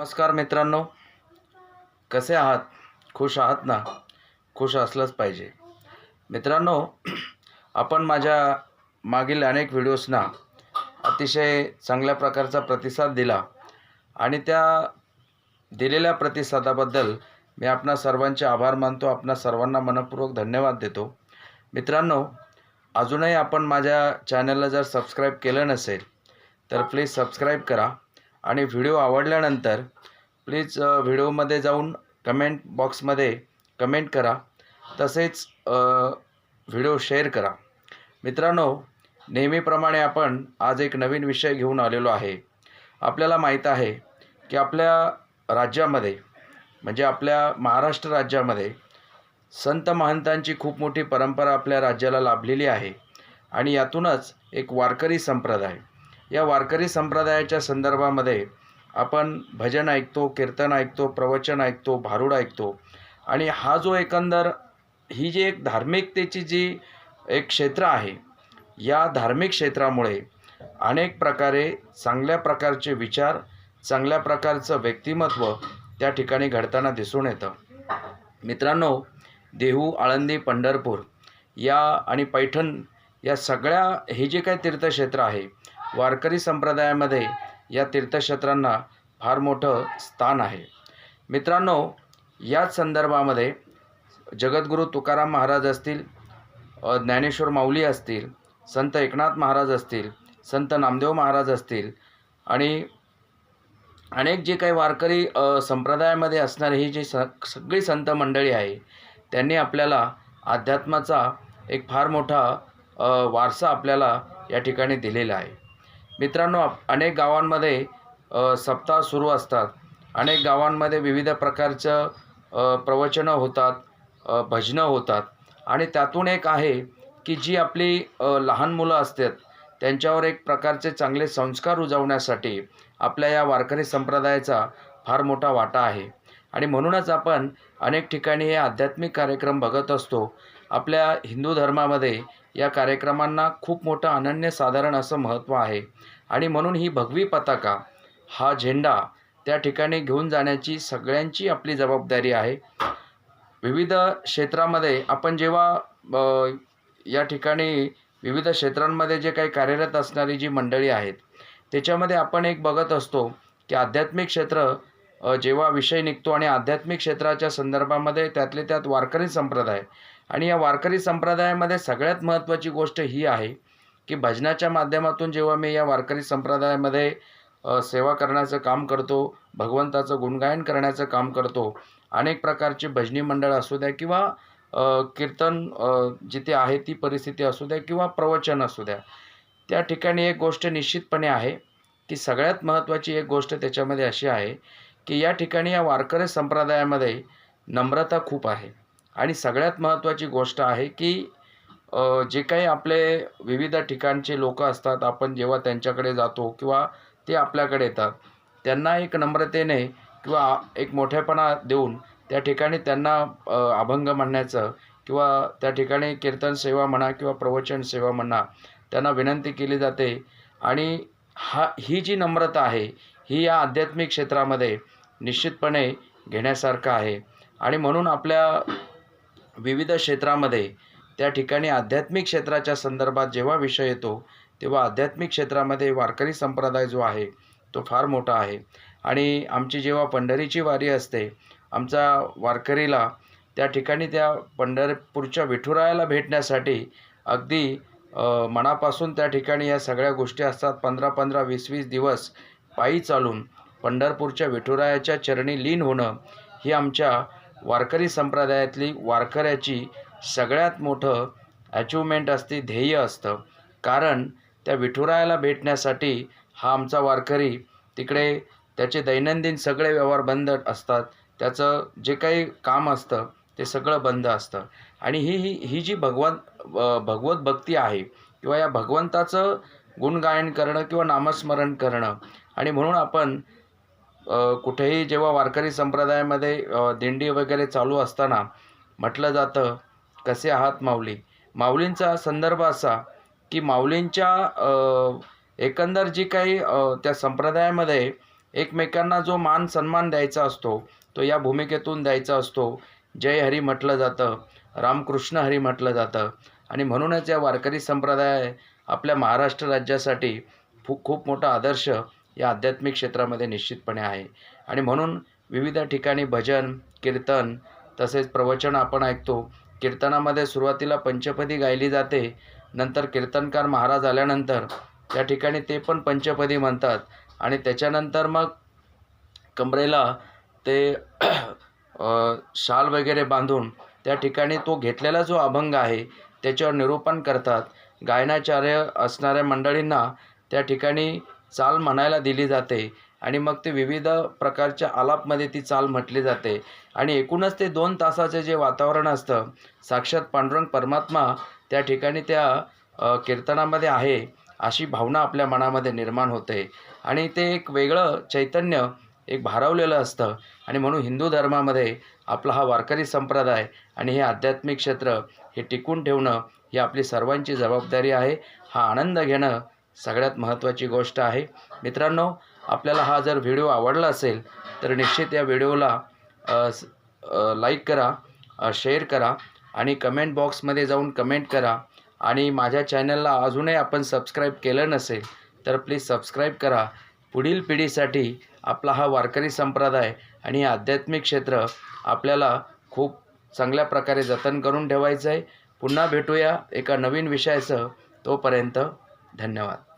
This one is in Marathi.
नमस्कार मित्रांनो. कसे आहात? खुश आहात ना? खुश असलंच पाहिजे. मित्रांनो आपण माझ्या मागील अनेक व्हिडिओजना अतिशय चांगल्या प्रकारचा प्रतिसाद दिला आणि त्या दिलेल्या प्रतिसादाबद्दल मी आपणा सर्वांचे आभार मानतो आपणा सर्वांना मनपूर्वक धन्यवाद देतो. मित्रांनो अजूनही आपण माझ्या चॅनलला जर सबस्क्राईब केलं नसेल तर प्लीज सबस्क्राईब करा. आणि व्हिडिओ आवडल्यानंतर प्लीज व्हिडिओमध्ये जाऊन कमेंट बॉक्समध्ये कमेंट करा. तसेच व्हिडिओ शेअर करा. मित्रांनो नेहमीप्रमाणे आपण आज एक नवीन विषय घेऊन आलेलो आहे. आपल्याला माहीत आहे की आपल्या राज्यामध्ये म्हणजे आपल्या महाराष्ट्र राज्यामध्ये संत महंतांची खूप मोठी परंपरा आपल्या राज्याला लाभलेली आहे. आणि यातूनच एक वारकरी संप्रदाय या वारकरी संप्रदायाच्या संदर्भामध्ये आपण भजन ऐकतो कीर्तन ऐकतो प्रवचन ऐकतो भारूड ऐकतो. आणि हा जो एकंदर ही जी एक धार्मिकतेची जी एक क्षेत्र आहे या धार्मिक क्षेत्रामुळे अनेक प्रकारे चांगल्या प्रकारचे विचार चांगल्या प्रकारचं व्यक्तिमत्व त्या ठिकाणी घडताना दिसून येतं. मित्रांनो देहू आळंदी पंढरपूर या आणि पैठण या सगळ्या हे जे काही तीर्थक्षेत्र आहे वारकरी संप्रदायामध्ये या तीर्थक्षेत्रांना फार मोठं स्थान आहे. मित्रांनो याच संदर्भामध्ये जगद्गुरू तुकाराम महाराज असतील ज्ञानेश्वर माऊली असतील संत एकनाथ महाराज असतील संत नामदेव महाराज असतील आणि अनेक जे काही वारकरी संप्रदायामध्ये असणारी ही जी स सगळी संत मंडळी आहे त्यांनी आपल्याला अध्यात्माचा एक फार मोठा वारसा आपल्याला या ठिकाणी दिलेला आहे. मित्रांनो आप- अनेक गावांमध्ये सप्ताह सुरू असतात. अनेक गावांमध्ये विविध प्रकारचं प्रवचनं होतात भजनं होतात. आणि त्यातून एक आहे की जी आपली लहान मुलं असतात त्यांच्यावर एक प्रकारचे चांगले संस्कार रुजवण्यासाठी आपल्या या वारकरी संप्रदायाचा फार मोठा वाटा आहे. आणि म्हणूनच आपण अनेक ठिकाणी हे आध्यात्मिक कार्यक्रम बघत असतो. आपल्या हिंदू धर्मामध्ये या कार्यक्रमांना खूप मोठं अनन्यसाधारण असं महत्त्व आहे. आणि म्हणून ही भगवी पताका हा झेंडा त्या ठिकाणी घेऊन जाण्याची सगळ्यांची आपली जबाबदारी आहे. विविध क्षेत्रामध्ये आपण जेव्हा या ठिकाणी विविध क्षेत्रांमध्ये जे काही कार्यरत असणारी जी मंडळी आहेत त्याच्यामध्ये आपण एक बघत असतो की आध्यात्मिक क्षेत्र जेव्हा विषय निघतो आणि आध्यात्मिक क्षेत्राच्या संदर्भामध्ये त्यातले त्यात वारकरी संप्रदाय आणि या वारकरी संप्रदायामध्ये सगळ्यात महत्त्वाची गोष्ट ही आहे की भजनाच्या माध्यमातून जेव्हा मी या वारकरी संप्रदायामध्ये सेवा करण्याचं काम करतो भगवंताचं गुणगायन करण्याचं काम करतो अनेक प्रकारची भजनी मंडळ असू द्या किंवा कीर्तन जिथे आहे ती परिस्थिती असू द्या किंवा प्रवचन असू द्या त्या ठिकाणी एक गोष्ट निश्चितपणे आहे की सगळ्यात महत्त्वाची एक गोष्ट त्याच्यामध्ये अशी आहे की या ठिकाणी या वारकरी संप्रदायामध्ये नम्रता खूप आहे. आणि सगळ्यात महत्त्वाची गोष्ट आहे की जे काही आपले विविध ठिकाणचे लोक असतात आपण जेव्हा त्यांच्याकडे जातो किंवा ते आपल्याकडे येतात त्यांना एक नम्रतेने किंवा एक मोठेपणा देऊन त्या ठिकाणी त्यांना अभंग म्हणण्याचं किंवा त्या ठिकाणी कीर्तन सेवा म्हणा किंवा प्रवचन सेवा म्हणा त्यांना विनंती केली जाते. आणि हा ही जी नम्रता आहे ही या आध्यात्मिक क्षेत्रामध्ये निश्चितपणे घेण्यासारखं आहे. आणि म्हणून आपल्या विविध क्षेत्रामध्ये त्या ठिकाणी आध्यात्मिक क्षेत्राच्या संदर्भात जेव्हा विषय येतो तेव्हा आध्यात्मिक क्षेत्रामध्ये वारकरी संप्रदाय जो आहे तो फार मोठा आहे. आणि आमची जेव्हा पंढरीची वारी असते आमचा वारकरीला त्या ठिकाणी त्या पंढरपूरच्या विठुरायाला भेटण्यासाठी अगदी मनापासून त्या ठिकाणी या सगळ्या गोष्टी असतात. पंधरा पंधरा वीस वीस दिवस पायी चालून पंढरपूरच्या विठुरायाच्या चरणी लीन होणं ही आमच्या वारकरी संप्रदायातली वारकऱ्याची सगळ्यात मोठं अचिव्हमेंट असते ध्येय असतं. कारण त्या विठुरायाला भेटण्यासाठी हा आमचा वारकरी तिकडे त्याचे दैनंदिन सगळे व्यवहार बंद असतात. त्याचं जे काही काम असतं ते सगळं बंद असतं. आणि ही ही ही जी भगवंत भगवत भक्ती आहे किंवा या भगवंताचं गुणगायन करणं किंवा नामस्मरण करणं आणि म्हणून आपण कुठेही जेव्हा वारकरी संप्रदायामध्ये दिंडी वगैरे चालू असताना म्हटलं जातं कसे आहात माऊली? माऊलींचा संदर्भ असा की माऊलींच्या एकंदर जी काही त्या संप्रदायामध्ये एकमेकांना जो मान सन्मान द्यायचा असतो तो या भूमिकेतून द्यायचा असतो. जय हरी म्हटलं जातं रामकृष्ण हरी म्हटलं जातं. आणि म्हणूनच या वारकरी संप्रदाय आपल्या महाराष्ट्र राज्यासाठी फू खूप मोठा आदर्श या आध्यात्मिक क्षेत्रामध्ये निश्चितपणे आहे. आणि म्हणून विविध ठिकाणी भजन कीर्तन तसेच प्रवचन आपण ऐकतो. कीर्तनामध्ये सुरुवातीला पंचपदी गायली जाते. नंतर कीर्तनकार महाराज आल्यानंतर त्या ठिकाणी ते पण पंचपदी म्हणतात. आणि त्याच्यानंतर मग कमरेला ते शाल वगैरे बांधून त्या ठिकाणी तो घेतलेला जो अभंग आहे त्याच्यावर निरूपण करतात. गायनाचार्य असणाऱ्या मंडळींना त्या ठिकाणी चाल म्हणायला दिली जाते आणि मग ते विविध प्रकारच्या आलापमध्ये ती चाल म्हटली जाते. आणि एकूणच ते दोन तासाचे जे वातावरण असतं साक्षात पांडुरंग परमात्मा त्या ठिकाणी त्या कीर्तनामध्ये आहे अशी भावना आपल्या मनामध्ये निर्माण होते. आणि ते एक वेगळं चैतन्य एक भारावलेलं असतं. आणि म्हणून हिंदू धर्मामध्ये आपला हा वारकरी संप्रदाय आणि हे आध्यात्मिक क्षेत्र हे टिकून ठेवणं ही आपली सर्वांची जबाबदारी आहे. हा आनंद घेणं सगळ्यात महत्त्वाची गोष्ट आहे. मित्रांनो आपल्याला हा जर व्हिडिओ आवडला असेल तर निश्चित या व्हिडिओला लाईक करा शेअर करा आणि कमेंट बॉक्समध्ये जाऊन कमेंट करा. आणि माझ्या चॅनलला अजूनही आपण सबस्क्राईब केलं नसेल तर प्लीज सबस्क्राईब करा. पुढील पिढीसाठी आपला हा वारकरी संप्रदाय आणि हे आध्यात्मिक क्षेत्र आपल्याला खूप चांगल्या प्रकारे जतन करून ठेवायचं आहे पुन्हा भेटूया एका नवीन विषयासह. तोपर्यंत धन्यवाद.